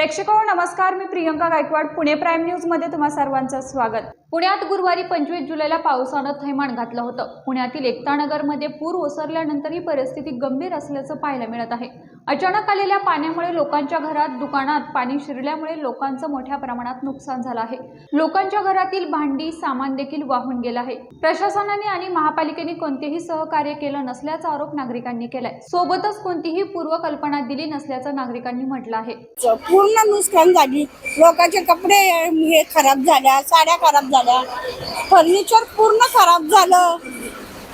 प्रेक्षको नमस्कार मी प्रियंका गायकवाड पुणे प्राईम न्यूजमध्ये तुम्हा सर्वांचं स्वागत. पुण्यात गुरुवारी पंचवीस जुलैला पावसानं थैमान घातलं होतं. पुण्यातील एकता नगरमध्ये पूर ओसरल्यानंतर ही परिस्थिती गंभीर असल्याचं पाहायला मिळत आहे. अचानक आलेल्या पाण्यामुळे लोकांच्या घरात दुकानात पाणी शिरल्यामुळे लोकांचं मोठ्या प्रमाणात नुकसान झालं आहे. लोकांच्या घरातील भांडी सामान देखील वाहून गेलं आहे. प्रशासनाने आणि महापालिकेने कोणतेही सहकार्य केलं नसल्याचा आरोप नागरिकांनी केलाय. सोबतच कोणतीही पूर्वकल्पना दिली नसल्याचं नागरिकांनी म्हटलं आहे. पूर्ण नुकसान झाली. लोकांचे कपडे हे खराब झाल्या साड्या खराब झाल्या. फर्निचर पूर्ण खराब झालं.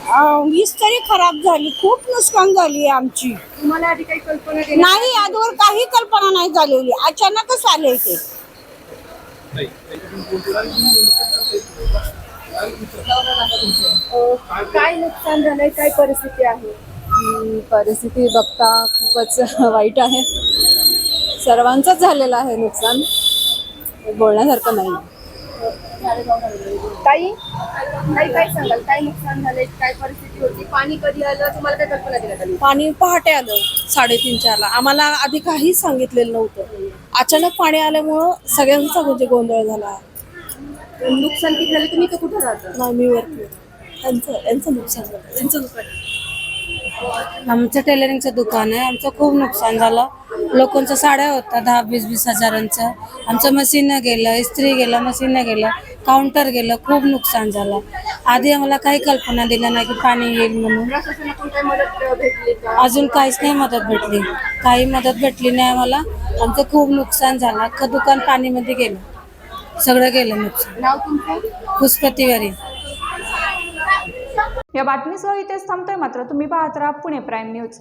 अं, इस्त्री खराब झाली. खूप नुकसान झाली आमची. तुम्हाला आधी काही कल्पना देण्यात नाही आजवर काही कल्पना नाही झालेली. अचानकच आले ते. अं, काय नुकसान झालंय? काय परिस्थिती आहे? परिस्थिती बघता खूपच वाईट आहे. सर्वांचंच झालेलं आहे नुकसान. बोलण्यासारखं नाही. ताई? ताई काय सांगाल? काय नुकसान झालंय? काय परिस्थिती होती? पाणी कधी आलं? तुम्हाला काय कल्पना आली पाणी पहाटे आलं साडेतीन चारला. आम्हाला आधी काहीच सांगितलेलं नव्हतं. अचानक पाणी आल्यामुळं सगळ्यांचा म्हणजे गोंधळ झाला. नुकसान किती झालं? तुम्ही इथं कुठं राहता? नाही मी वरती. त्यांचं यांचं नुकसान झालं. त्यांचं नुकसान. आमचं टेलरिंगचं दुकान आहे. आमचं खूप नुकसान झालं. लोकांचं साड्या होत्या दहा वीस वीस हजारांचं. आमचं मशीन गेलं इस्त्री गेलं मशीन गेलं काउंटर गेलं खूप नुकसान झालं. आधी आम्हाला काही कल्पना दिल्या नाही की पाणी येईल म्हणून. अजून काहीच नाही मदत भेटली. काही मदत भेटली नाही आम्हाला. आमचं खूप नुकसान झालं. अख्खं दुकान पाणीमध्ये गेलं. सगळं गेलं नुकसान. पुष्पतिवारी. या बातमीसह इथेच थांबतोय मात्र तुम्ही पाहत राहा पुणे प्राईम न्यूज.